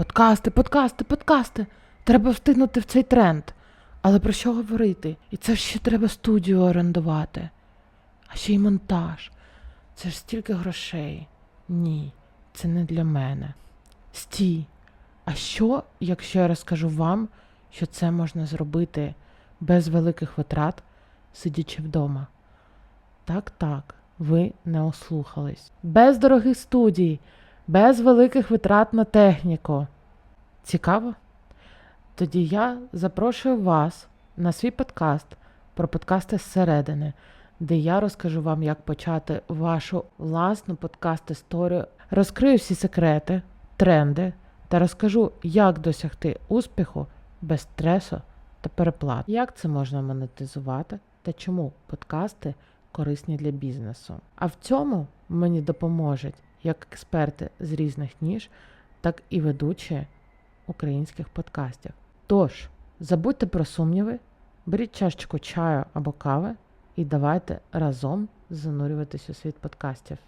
Подкасти, подкасти, подкасти. Треба встигнути в цей тренд. Але про що говорити? І це ж ще треба студію орендувати. А ще й монтаж. Це ж стільки грошей. Ні, це не для мене. Стій. А що, якщо я розкажу вам, що це можна зробити без великих витрат, сидячи вдома? Так, так, ви не ослухались. Без дорогих студій, без великих витрат на техніку. Цікаво? Тоді я запрошую вас на свій подкаст про подкасти зсередини, де я розкажу вам, як почати вашу власну подкаст-історію, розкрию всі секрети, тренди та розкажу, як досягти успіху без стресу та переплат. Як це можна монетизувати та чому подкасти корисні для бізнесу. А в цьому мені допоможуть як експерти з різних ніж, так і ведучі українських подкастів. Тож, забудьте про сумніви, беріть чашечку чаю або кави і давайте разом занурюватись у світ подкастів.